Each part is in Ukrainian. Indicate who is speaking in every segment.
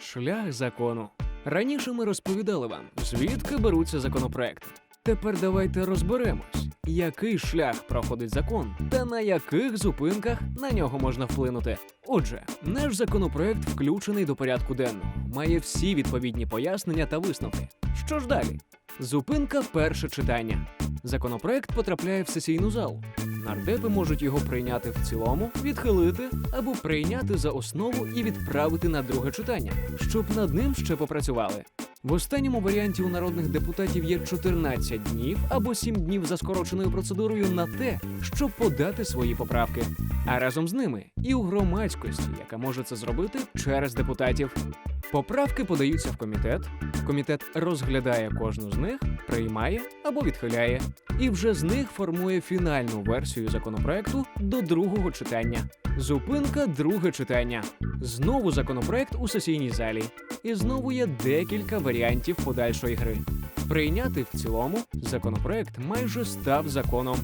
Speaker 1: Шлях закону. Раніше ми розповідали вам, звідки беруться законопроекти. Тепер давайте розберемось, який шлях проходить закон та на яких зупинках на нього можна вплинути. Отже, наш законопроект включений до порядку денного, має всі відповідні пояснення та висновки. Що ж далі? Зупинка перше читання. Законопроект потрапляє в сесійну залу. Нардепи можуть його прийняти в цілому, відхилити або прийняти за основу і відправити на друге читання, щоб над ним ще попрацювали. В останньому варіанті у народних депутатів є 14 днів або 7 днів за скороченою процедурою на те, щоб подати свої поправки. А разом з ними і у громадськості, яка може це зробити через депутатів. Поправки подаються в комітет. Комітет розглядає кожну з них, приймає або відхиляє, і вже з них формує фінальну версію законопроекту до другого читання. Зупинка друге читання. Знову законопроект у сесійній залі. І знову є декілька варіантів подальшої гри. Прийняти в цілому законопроект майже став законом.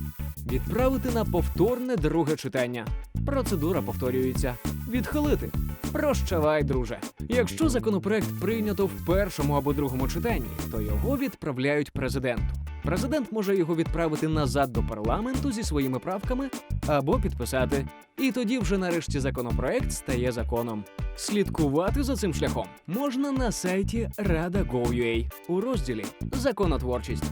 Speaker 1: Відправити на повторне друге читання. Процедура повторюється. Відхилити. Прощавай, друже. Якщо законопроект прийнято в першому або другому читанні, то його відправляють президенту. Президент може його відправити назад до парламенту зі своїми правками або підписати. І тоді вже нарешті законопроект стає законом. Слідкувати за цим шляхом можна на сайті Rada.gov.ua у розділі Законотворчість.